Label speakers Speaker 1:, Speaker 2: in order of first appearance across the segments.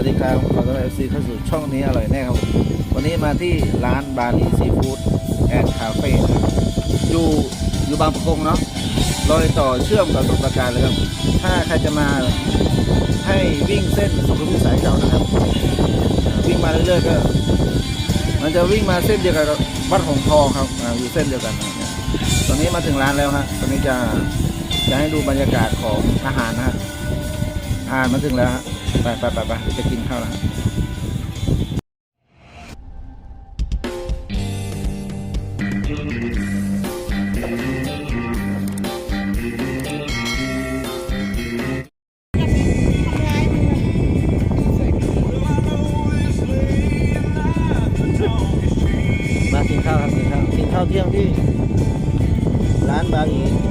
Speaker 1: วัสดีครับขอต้อนรับเอฟซีเข้าสู่ช่องนี้อร่อยแน่ครับ วันนี้มาที่ร้านบาลีซีฟู้ดแอนด์คาเฟ่นะครับอยู่อยู่บางประกงเนาะรอยต่อเชื่อมกับสมุทรปราการเลยครับ ถ้าใครจะมาให้วิ่งเส้นสุขุมวิทสายเก่านะครับ วิ่งมาเรื่อยๆก็ มันจะวิ่งมาเส้นเดียวกับวัดหงทองครับอยู่เส้นเดียวกันตอนนี้มาถึงร้านแล้วฮะตอนนี้จะจะให้ดูบรรยากาศของอาหารนะฮะอาหารมาถึงแล้วฮะ ไปไปไปไปจะกินข้าวแล้วฮะมากินข้าวครับกินข้าวกินข้าวเที่ยงที่ร้านบาลีซี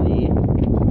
Speaker 1: ร้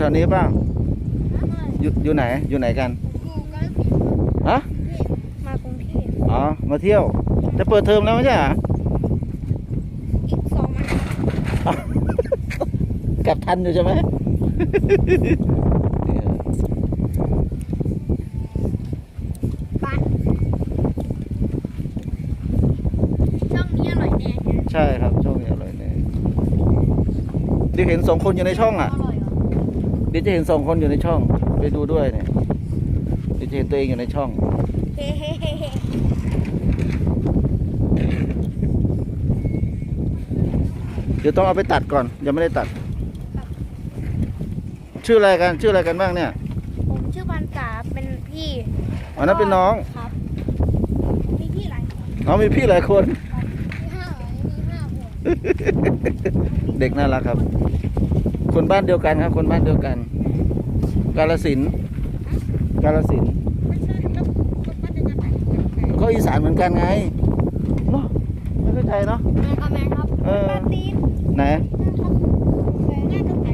Speaker 1: ถวนี้เปล่าอยู่อยู่ไหนอยู่ไหนกัน
Speaker 2: กูก็
Speaker 1: ฮะ
Speaker 2: มากรุงเทพ
Speaker 1: อ๋อมาเที่ยวจะเปิดเทอมแล้วไม่ใช่เหรอ
Speaker 2: อีกสองวัน
Speaker 1: กลับทันอยู่ใช่ไหม
Speaker 2: บ้านช่องนี้อร่อยแน่ใช่ไหม
Speaker 1: ใช่ครับช่องนี้อร่อยแน่เดี๋ยวเห็นสองคนอยู่ในช่องอะ
Speaker 2: อร่อย เหรอ
Speaker 1: เดี๋ยวจะเห็นสองคนอยู่ในช่อง ไปดูด้วยเนี่ยเดี๋ยวจะเห็นตัวเองอยู่ในช่อง
Speaker 2: เฮ้เฮ้เฮ้เฮ้
Speaker 1: เดี๋ยวต้องเอาไปตัดก่อน ยังไม่ได้ตัด ชื่ออะไรกัน ชื่ออะไรกันบ้างเนี่ย
Speaker 2: ผมชื่อพันษาเป็นพี่
Speaker 1: อ๋อนั่นเป็นน้อง
Speaker 2: ครับ มีพี่หลายคน
Speaker 1: อ๋อมีพี่หลายคน
Speaker 2: มีห้ามีห้าคน
Speaker 1: เด็กน่ารักครับ คนบ้านเดียวกันครับ คนบ้านเดียวกัน กาลสินธุ์กาลสินธุ์
Speaker 3: ไม่ใช่แล้วคนบ้านเดียวกันไหนกันไหน
Speaker 1: ก็อีสานเหมือนกันไงเนาะไม่เข้าใจเนาะ
Speaker 2: แม่ครับแม่ครับ
Speaker 1: เออ
Speaker 2: ปาตีน
Speaker 1: ไหน
Speaker 2: แม่ง่ายตรงไหน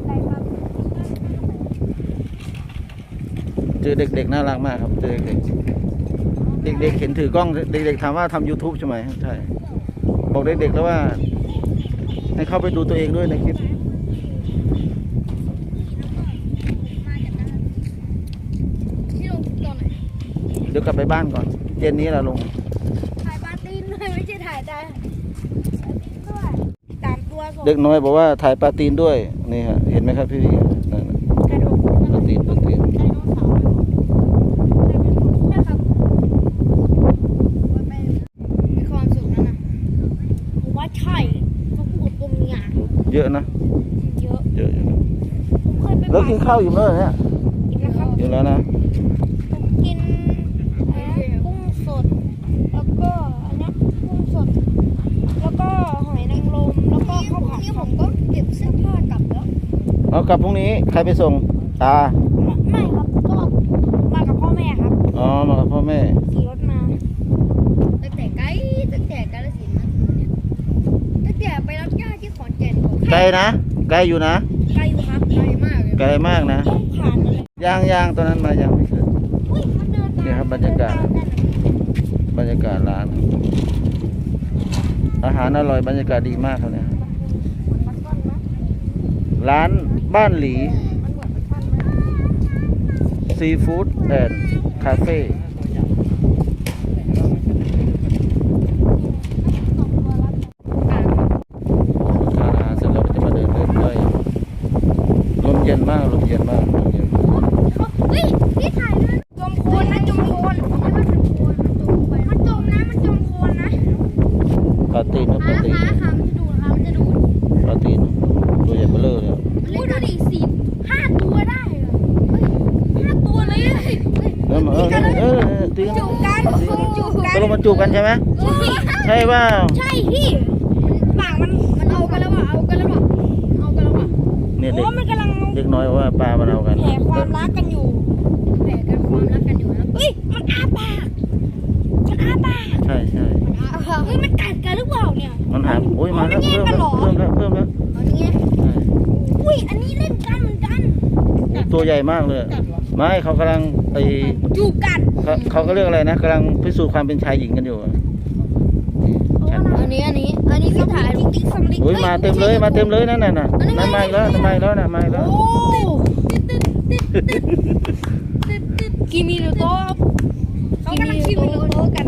Speaker 2: อะไรครับ
Speaker 1: เจอเด็กๆน่ารักมากครับ เจอเด็กๆ เด็กๆเห็นถือกล้องเด็กๆถามว่าทำ YouTube ใช่ไหมใช่บอกเด็กๆแล้วว่า ให้เข้าไปดูตัวเองด้วยในคลิป
Speaker 2: ที่ลงตอนไหน
Speaker 1: เดี๋ยวกลับไปบ้านก่อนเย็นนี้เราลง
Speaker 2: ถ่ายปาตีนด้วยไม่ใช่ถ่ายแต่ปาตีนด้วยตามตัวส่ง
Speaker 1: เด็กน้อยบอกว่าถ่ายปลาตีนด้วยนี่ฮะเห็นไหมครับพี่พี่นั่นน่ะ
Speaker 2: กระโดด
Speaker 1: ปลาตีนปลาตีน
Speaker 3: ไดโนเสาร์
Speaker 2: ใช่ครับมีความสุขนั่นนะผมว่าใช่เขาพูดตรงเนี้ย
Speaker 1: เยอะนะ
Speaker 2: เยอะ
Speaker 1: เยอะอยู่นะ
Speaker 2: ผมเคยไป
Speaker 1: แล้วกิน ข้าวอยู่เมื่อเนี่ย
Speaker 2: กินนะครับ
Speaker 1: อยู่แล้วนะ
Speaker 2: ผมกินอะไรนะกุ้งสด แล้วก็อันเนี้ยกุ้งสด แล้วก็หอยนางรมแล้วก็ข้าวผัดนี่ผมก็เก็บเสื้อผ้ากลับแล้ว
Speaker 1: เอากลับพรุ่งนี้ใครไปส่งตา
Speaker 2: ไม่ครับก็มากับพ่อแม่ครับ
Speaker 1: อ๋อมากับพ่อแม่
Speaker 2: ขี่รถมาตั้งแต่ไกลตั้งแต่กาฬสินธุ์มาเนี่ยตั้งแต่ไปรับญาติที่ขอนแก่นผม
Speaker 1: ไกลนะไกลอยู่นะ
Speaker 2: กลยไกลมาก
Speaker 1: นะ
Speaker 2: ย่า
Speaker 1: งย่างตอนนั้นมายังไม่เคย
Speaker 2: อุ้ยมันเดินตาม
Speaker 1: เนี่ยครับบรรยากาศ บรรยากาศร้าน อาหารอร่อยบรรยากาศดีมากครับเนี่ย
Speaker 2: เหมือนปลานไหม
Speaker 1: ร้านบ้านหลีซีฟู้ดแอนด์คาเฟ่ทานอาหารเสร็จแล้วก็จะมาเดินเล่นด้วยลมเย็นมากลมเย็นมากลมเย็น
Speaker 2: เฮ้ยพี่ถ่ายด้วยจมโคลนนะจมโคลนไม่ว่าถึงโคลนมันจมไปมันจมนะมันจมโคลนนะ
Speaker 1: ปลาตีนครับปลา
Speaker 2: ขา
Speaker 1: ตีน
Speaker 2: ขาขามันจะดูดขามันจะดูด
Speaker 1: ปลาตีนตัวใหญ่เบ้อเลอเลยอะ
Speaker 2: อุ้ยดูดิสิบห้าตัวได้เหรอเฮ้ยห้าตัวเลยเฮ้ย
Speaker 1: เออเออเออเออเออตีน
Speaker 2: จูบกันจูบกัน
Speaker 1: ตกลงมันจูบกัน ใช่ไหม
Speaker 2: ใช่
Speaker 1: ใช่เปล่า
Speaker 2: ใช่พี่มันปากมันมันเอากันแล้วว่ะเอากันแล้วว่ะเอากันแล้วว่ะ
Speaker 1: เนี่ยเด็ก
Speaker 2: โอ้มันกำลัง
Speaker 1: เด็กน้อยบอกว่าปลามันเอากัน
Speaker 2: แผ่ความรักกันอยู่แผ่กันความรักกันอยู่นะเฮ้ยมันอ้าปากมันอ้าปาก
Speaker 1: ใช่ใช่
Speaker 2: เฮ้ยมันกัดกันหรือเปล่าเนี่ย
Speaker 1: มันหาโอ้ยมาแล้ว
Speaker 2: มันแย่
Speaker 1: เพิ่ม
Speaker 2: งกัน
Speaker 1: แล้ว
Speaker 2: เหรอ
Speaker 1: เพิ่มแล้วเพิ่มแล้ว
Speaker 2: เอานี่ไง
Speaker 1: ใช่
Speaker 2: อุ้ยอันนี้เล่นกันเหมือนกัน
Speaker 1: ตัวใหญ่มากเลย
Speaker 3: กัดเหรอ
Speaker 1: ไม่เขากำลังไอ
Speaker 2: จูบกัน
Speaker 1: เขาเขาก็เรียกอะไรนะกำลังพิสูจน์ความเป็นชายหญิงกันอยู่อะชัดมาก
Speaker 2: อันนี้อันนี้ อันนี้พี่ถ่ายจริงๆสำลิด
Speaker 1: โอ้ยมาเต็มเลยมาเต็มเลยนั่นน่ะน่ะนั่นมาอีกแล้วนั่นมาอีกแล้วน่ะมาอีกแล้ว
Speaker 2: โอ้กินมิโนโตะเขากำลังกินมิโนโตะกัน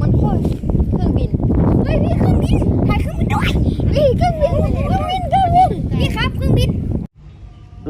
Speaker 2: มันโคตรเครื่องบิน เฮ้ยพี่เครื่องบินถ่ายเครื่องบินด้วยพี่เครื่องบินเครื่องบินเครื่องบินพี่ครับเครื่องบิน
Speaker 1: ดู